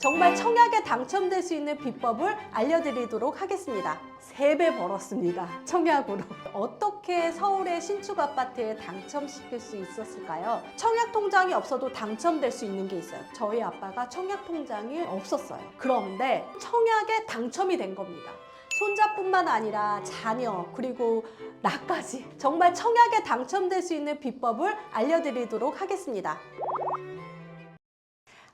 정말 청약에 당첨될 수 있는 비법을 알려드리도록 하겠습니다. 세 배 벌었습니다. 청약으로. 어떻게 서울의 신축 아파트에 당첨시킬 수 있었을까요? 청약 통장이 없어도 당첨될 수 있는 게 있어요. 저희 아빠가 청약 통장이 없었어요. 그런데 청약에 당첨이 된 겁니다. 손자뿐만 아니라 자녀 그리고 나까지 정말 청약에 당첨될 수 있는 비법을 알려드리도록 하겠습니다.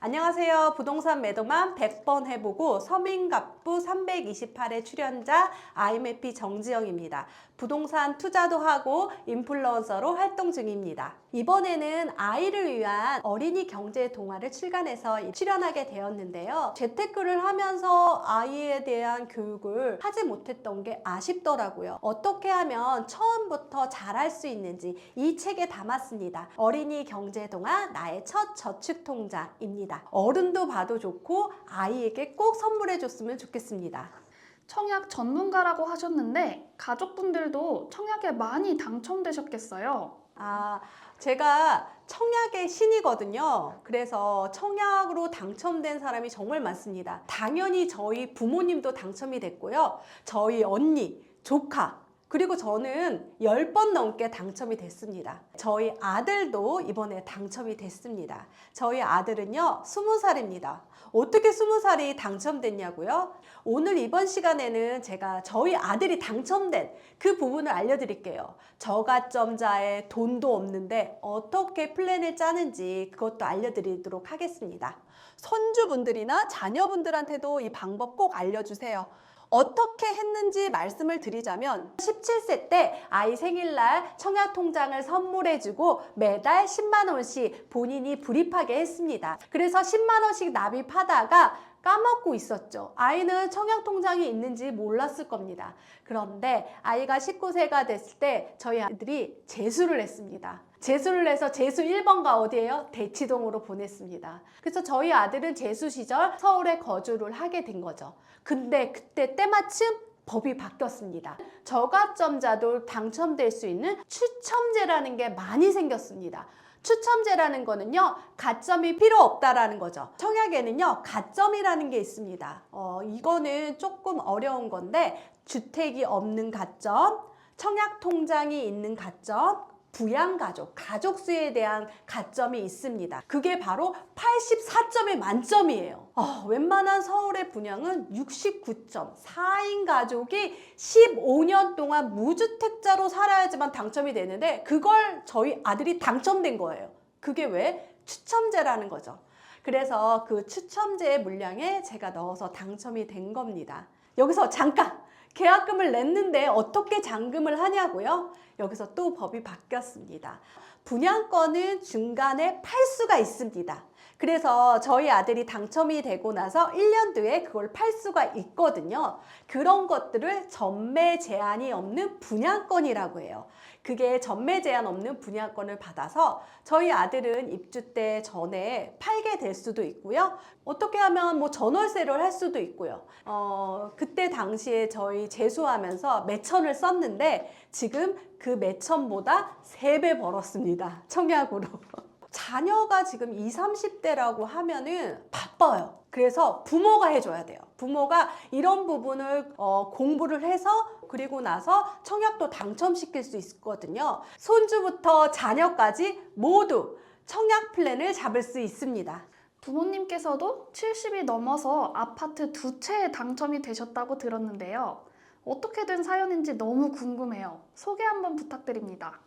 안녕하세요. 부동산 매도만 100번 해보고 서민갑부 328의 출연자 IMFP 정지영입니다. 부동산 투자도 하고 인플루언서로 활동 중입니다. 이번에는 아이를 위한 어린이 경제 동화를 출간해서 출연하게 되었는데요. 재테크를 하면서 아이에 대한 교육을 하지 못했던 게 아쉽더라고요. 어떻게 하면 처음부터 잘할 수 있는지 이 책에 담았습니다. 어린이 경제 동화 나의 첫 저축 통장입니다. 어른도 봐도 좋고 아이에게 꼭 선물해 줬으면 좋겠습니다. 청약 전문가라고 하셨는데 가족분들도 청약에 많이 당첨되셨겠어요. 아, 제가 청약의 신이거든요. 그래서 청약으로 당첨된 사람이 정말 많습니다. 당연히 저희 부모님도 당첨이 됐고요. 저희 언니, 조카, 그리고 저는 10번 넘게 당첨이 됐습니다. 저희 아들도 이번에 당첨이 됐습니다. 저희 아들은요, 20살입니다. 어떻게 20살이 당첨됐냐고요? 오늘 이번 시간에는 제가 저희 아들이 당첨된 그 부분을 알려드릴게요. 저가점자에 돈도 없는데 어떻게 플랜을 짜는지 그것도 알려드리도록 하겠습니다. 손주분들이나 자녀분들한테도 이 방법 꼭 알려주세요. 어떻게 했는지 말씀을 드리자면 17세 때 아이 생일날 청약 통장을 선물해주고 매달 10만 원씩 본인이 불입하게 했습니다. 그래서 10만 원씩 납입하다가 까먹고 있었죠. 아이는 청약 통장이 있는지 몰랐을 겁니다. 그런데 아이가 19세가 됐을 때 저희 아들이 재수를 했습니다. 재수를 해서 재수 1번가 어디예요? 대치동으로 보냈습니다. 그래서 저희 아들은 재수 시절 서울에 거주를 하게 된 거죠. 근데 그때 때마침 법이 바뀌었습니다. 저가점자도 당첨될 수 있는 추첨제라는 게 많이 생겼습니다. 추첨제라는 거는요, 가점이 필요 없다라는 거죠. 청약에는요, 가점이라는 게 있습니다. 어, 이거는 조금 어려운 건데, 주택이 없는 가점, 청약 통장이 있는 가점, 부양가족, 가족수에 대한 가점이 있습니다. 그게 바로 84점의 만점이에요. 어, 웬만한 서울의 분양은 69점. 4인 가족이 15년 동안 무주택자로 살아야지만 당첨이 되는데 그걸 저희 아들이 당첨된 거예요. 그게 왜? 추첨제라는 거죠. 그래서 그 추첨제의 물량에 제가 넣어서 당첨이 된 겁니다. 여기서 잠깐! 계약금을 냈는데 어떻게 잔금을 하냐고요? 여기서 또 법이 바뀌었습니다. 분양권은 중간에 팔 수가 있습니다. 그래서 저희 아들이 당첨이 되고 나서 1년 뒤에 그걸 팔 수가 있거든요. 그런 것들을 전매 제한이 없는 분양권이라고 해요. 그게 전매 제한 없는 분양권을 받아서 저희 아들은 입주 때 전에 팔게 될 수도 있고요. 어떻게 하면 뭐 전월세를 할 수도 있고요. 어, 그때 당시에 저희 재수하면서 매천을 썼는데 지금 그 매천보다 세 배 벌었습니다. 청약으로. 자녀가 지금 20, 30대라고 하면은 바빠요. 그래서 부모가 해줘야 돼요. 부모가 이런 부분을 어, 공부를 해서 그리고 나서 청약도 당첨시킬 수 있거든요. 손주부터 자녀까지 모두 청약 플랜을 잡을 수 있습니다. 부모님께서도 70이 넘어서 아파트 두 채에 당첨이 되셨다고 들었는데요. 어떻게 된 사연인지 너무 궁금해요. 소개 한번 부탁드립니다.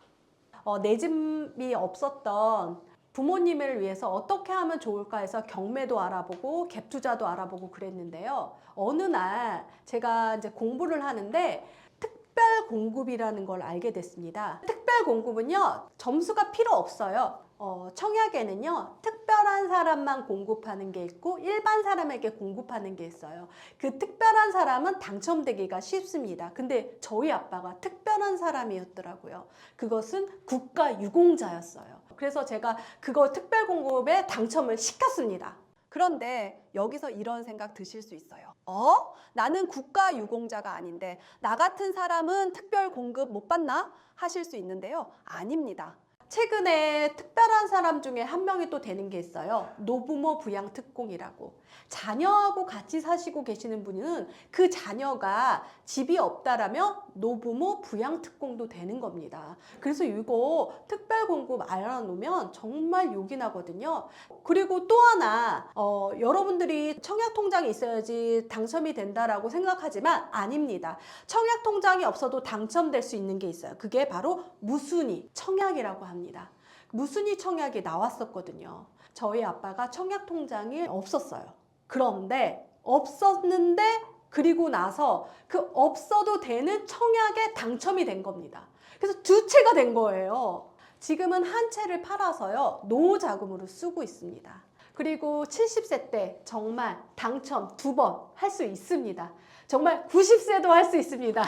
어, 내 집이 없었던 부모님을 위해서 어떻게 하면 좋을까 해서 경매도 알아보고 갭 투자도 알아보고 그랬는데요. 어느 날 제가 이제 공부를 하는데 특별 공급이라는 걸 알게 됐습니다. 특별 공급은요, 점수가 필요 없어요. 어, 청약에는요, 특별한 사람만 공급하는 게 있고, 일반 사람에게 공급하는 게 있어요. 그 특별한 사람은 당첨되기가 쉽습니다. 근데 저희 아빠가 특별한 사람이었더라고요. 그것은 국가 유공자였어요. 그래서 제가 그거 특별 공급에 당첨을 시켰습니다. 그런데 여기서 이런 생각 드실 수 있어요. 어? 나는 국가 유공자가 아닌데 나 같은 사람은 특별 공급 못 받나? 하실 수 있는데요. 아닙니다. 최근에 특별한 사람 중에 한 명이 또 되는 게 있어요. 노부모 부양 특공이라고. 자녀하고 같이 사시고 계시는 분은 그 자녀가 집이 없다라면 노부모 부양특공도 되는 겁니다. 그래서 이거 특별공급 알아놓으면 정말 욕이 나거든요. 그리고 또 하나, 어, 여러분들이 청약통장이 있어야지 당첨이 된다라고 생각하지만 아닙니다. 청약통장이 없어도 당첨될 수 있는 게 있어요. 그게 바로 무순위 청약이라고 합니다. 무순위 청약이 나왔었거든요. 저희 아빠가 청약 통장이 없었어요. 그런데 없었는데 그리고 나서 그 없어도 되는 청약에 당첨이 된 겁니다. 그래서 두 채가 된 거예요. 지금은 한 채를 팔아서요. 노후 자금으로 쓰고 있습니다. 그리고 70세 때 정말 당첨 두 번 할 수 있습니다. 정말 90세도 할 수 있습니다.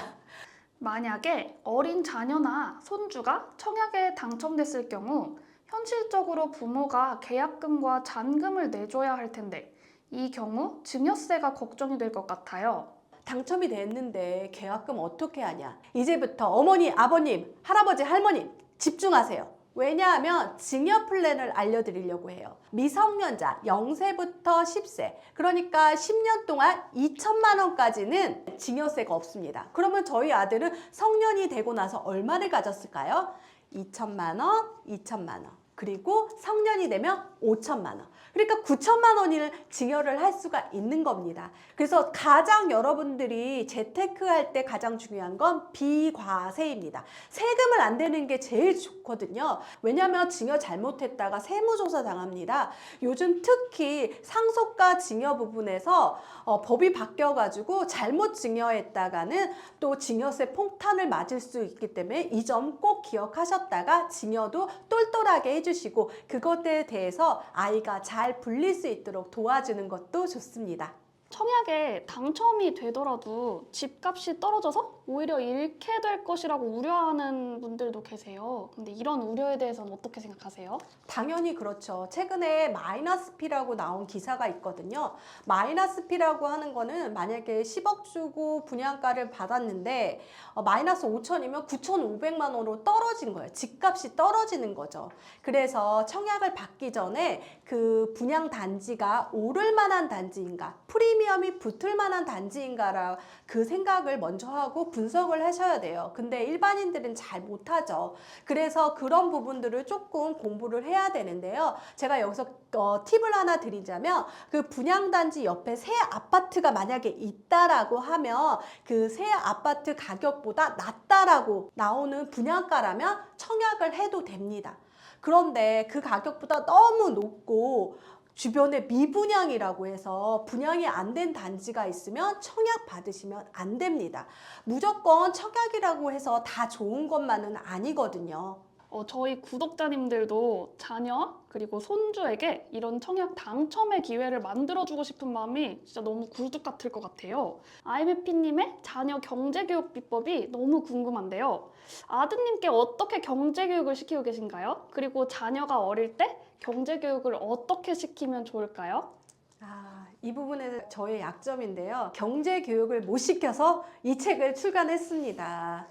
만약에 어린 자녀나 손주가 청약에 당첨됐을 경우 현실적으로 부모가 계약금과 잔금을 내줘야 할 텐데 이 경우 증여세가 걱정이 될 것 같아요. 당첨이 됐는데 계약금 어떻게 하냐? 이제부터 어머니, 아버님, 할아버지, 할머님 집중하세요. 왜냐하면 증여 플랜을 알려드리려고 해요. 미성년자 0세부터 10세, 그러니까 10년 동안 2천만 원까지는 증여세가 없습니다. 그러면 저희 아들은 성년이 되고 나서 얼마를 가졌을까요? 2천만 원, 2천만 원. 그리고 성년이 되면 5천만 원. 그러니까 9천만 원을 증여를 할 수가 있는 겁니다. 그래서 가장 여러분들이 재테크할 때 가장 중요한 건 비과세입니다. 세금을 안 내는 게 제일 좋거든요. 왜냐하면 증여 잘못했다가 세무조사 당합니다. 요즘 특히 상속과 증여 부분에서 어, 법이 바뀌어가지고 잘못 증여했다가는 또 증여세 폭탄을 맞을 수 있기 때문에 이 점 꼭 기억하셨다가 증여도 똘똘하게 해주 시고 그것에 대해서 아이가 잘 불릴 수 있도록 도와주는 것도 좋습니다. 청약에 당첨이 되더라도 집값이 떨어져서 오히려 잃게 될 것이라고 우려하는 분들도 계세요. 근데 이런 우려에 대해서는 어떻게 생각하세요? 당연히 그렇죠. 최근에 마이너스 P라고 나온 기사가 있거든요. 마이너스 P라고 하는 거는 만약에 10억 주고 분양가를 받았는데 어, 마이너스 5천이면 9,500만 원으로 떨어진 거예요. 집값이 떨어지는 거죠. 그래서 청약을 받기 전에 그 분양 단지가 오를 만한 단지인가, 프리미엄이 붙을 만한 단지인가라 그 생각을 먼저 하고 분 석을 하셔야 돼요. 근데 일반인들은 잘 못하죠. 그래서 그런 부분들을 조금 공부를 해야 되는데요. 제가 여기서 어, 팁을 하나 드리자면 그 분양단지 옆에 새 아파트가 만약에 있다라고 하면 그 새 아파트 가격보다 낮다라고 나오는 분양가라면 청약을 해도 됩니다. 그런데 그 가격보다 너무 높고 주변에 미분양이라고 해서 분양이 안 된 단지가 있으면 청약 받으시면 안 됩니다. 무조건 청약이라고 해서 다 좋은 것만은 아니거든요. 어, 저희 구독자님들도 자녀 그리고 손주에게 이런 청약 당첨의 기회를 만들어주고 싶은 마음이 진짜 너무 굴뚝 같을 것 같아요. IMP님의 자녀 경제교육 비법이 너무 궁금한데요. 아드님께 어떻게 경제교육을 시키고 계신가요? 그리고 자녀가 어릴 때 경제교육을 어떻게 시키면 좋을까요? 아, 이 부분은 저의 약점인데요. 경제 교육을 못 시켜서 이 책을 출간했습니다.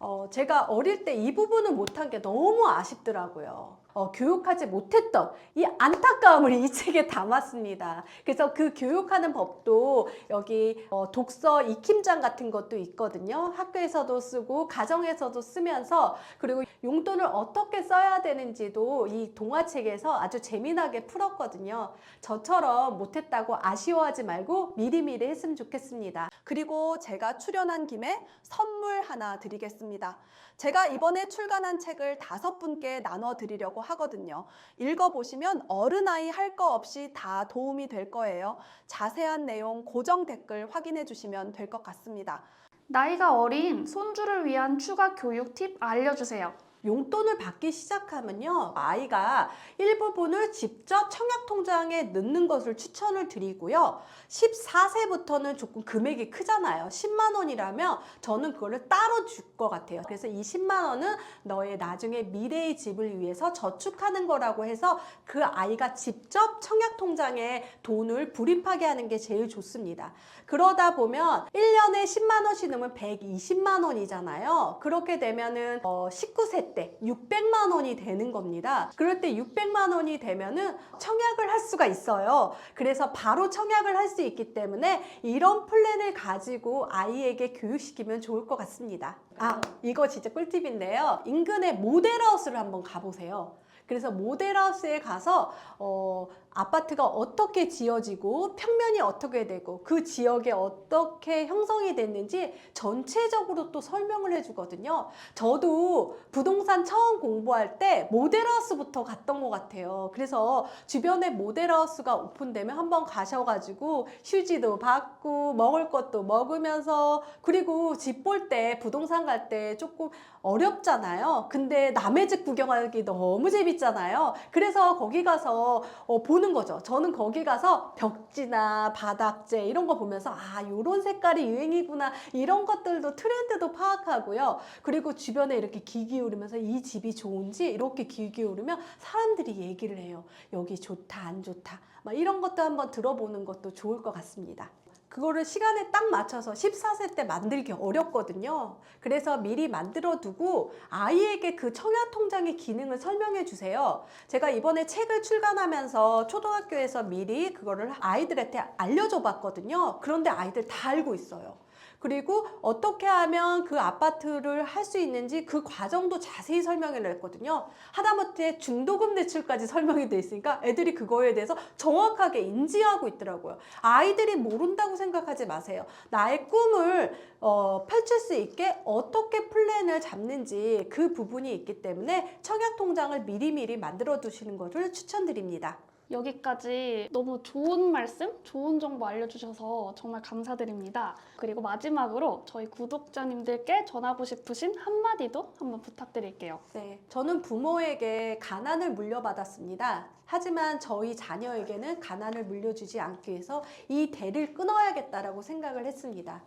어, 제가 어릴 때 이 부분을 못한 게 너무 아쉽더라고요. 어, 교육하지 못했던 이 안타까움을 이 책에 담았습니다. 그래서 그 교육하는 법도 여기 어, 독서 익힘장 같은 것도 있거든요. 학교에서도 쓰고 가정에서도 쓰면서 그리고 용돈을 어떻게 써야 되는지도 이 동화책에서 아주 재미나게 풀었거든요. 저처럼 못했다고 아쉬워하지 말고 미리미리 했으면 좋겠습니다. 그리고 제가 출연한 김에 선물 하나 드리겠습니다. 제가 이번에 출간한 책을 다섯 분께 나눠 드리려고 하거든요. 읽어보시면 어른아이 할 거 없이 다 도움이 될 거예요. 자세한 내용 고정 댓글 확인해 주시면 될 것 같습니다. 나이가 어린 손주를 위한 추가 교육 팁 알려주세요. 용돈을 받기 시작하면요. 아이가 일부분을 직접 청약 통장에 넣는 것을 추천을 드리고요. 14세부터는 조금 금액이 크잖아요. 10만 원이라면 저는 그거를 따로 줄 것 같아요. 그래서 이 10만 원은 너의 나중에 미래의 집을 위해서 저축하는 거라고 해서 그 아이가 직접 청약 통장에 돈을 불입하게 하는 게 제일 좋습니다. 그러다 보면 1년에 10만 원씩 넣으면 120만 원이잖아요. 그렇게 되면은 어 19세 플랜 때 600만 원이 되는 겁니다. 그럴 때 600만 원이 되면은 청약을 할 수가 있어요. 그래서 바로 청약을 할 수 있기 때문에 이런 플랜을 가지고 아이에게 교육시키면 좋을 것 같습니다. 아, 이거 진짜 꿀팁인데요. 인근의 모델하우스를 한번 가보세요. 그래서 모델하우스에 가서 어, 아파트가 어떻게 지어지고 평면이 어떻게 되고 그 지역에 어떻게 형성이 됐는지 전체적으로 또 설명을 해주거든요. 저도 부동산 처음 공부할 때 모델하우스부터 갔던 것 같아요. 그래서 주변에 모델하우스가 오픈되면 한번 가셔가지고 휴지도 받고 먹을 것도 먹으면서 그리고 집 볼 때 부동산 갈 때 조금 어렵잖아요. 근데 남의 집 구경하기 너무 재밌잖아요. 그래서 거기 가서 어, 보는 거죠. 저는 거기 가서 벽지나 바닥재 이런 거 보면서 아, 요런 색깔이 유행이구나. 이런 것들도 트렌드도 파악하고요. 그리고 주변에 이렇게 귀 기울이면서 이 집이 좋은지 이렇게 귀 기울이면 사람들이 얘기를 해요. 여기 좋다, 안 좋다. 막 이런 것도 한번 들어보는 것도 좋을 것 같습니다. 그거를 시간에 딱 맞춰서 14세 때 만들기 어렵거든요. 그래서 미리 만들어 두고 아이에게 그 청약 통장의 기능을 설명해 주세요. 제가 이번에 책을 출간하면서 초등학교에서 미리 그거를 아이들한테 알려줘 봤거든요. 그런데 아이들 다 알고 있어요. 그리고 어떻게 하면 그 아파트를 할 수 있는지 그 과정도 자세히 설명을 했거든요. 하다못해 중도금 대출까지 설명이 돼 있으니까 애들이 그거에 대해서 정확하게 인지하고 있더라고요. 아이들이 모른다고 생각하지 마세요. 나의 꿈을 어, 펼칠 수 있게 어떻게 플랜을 잡는지 그 부분이 있기 때문에 청약 통장을 미리미리 만들어 두시는 것을 추천드립니다. 여기까지 너무 좋은 말씀, 좋은 정보 알려주셔서 정말 감사드립니다. 그리고 마지막으로 저희 구독자님들께 전하고 싶으신 한마디도 한번 부탁드릴게요. 네, 저는 부모에게 가난을 물려받았습니다. 하지만 저희 자녀에게는 가난을 물려주지 않기 위해서 이 대를 끊어야겠다라고 생각을 했습니다.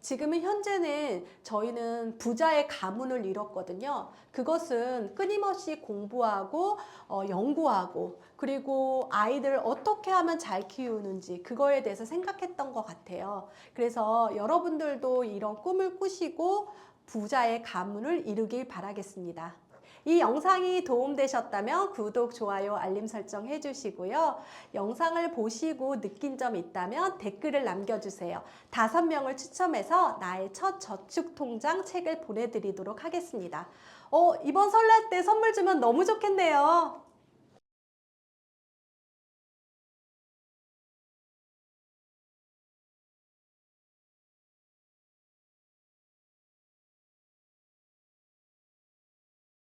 지금은 현재는 저희는 부자의 가문을 이뤘거든요. 그것은 끊임없이 공부하고 어, 연구하고 그리고 아이들을 어떻게 하면 잘 키우는지 그거에 대해서 생각했던 것 같아요. 그래서 여러분들도 이런 꿈을 꾸시고 부자의 가문을 이루길 바라겠습니다. 이 영상이 도움되셨다면 구독, 좋아요, 알림 설정 해주시고요. 영상을 보시고 느낀 점 있다면 댓글을 남겨주세요. 다섯 명을 추첨해서 나의 첫 저축통장 책을 보내드리도록 하겠습니다. 어, 이번 설날 때 선물 주면 너무 좋겠네요.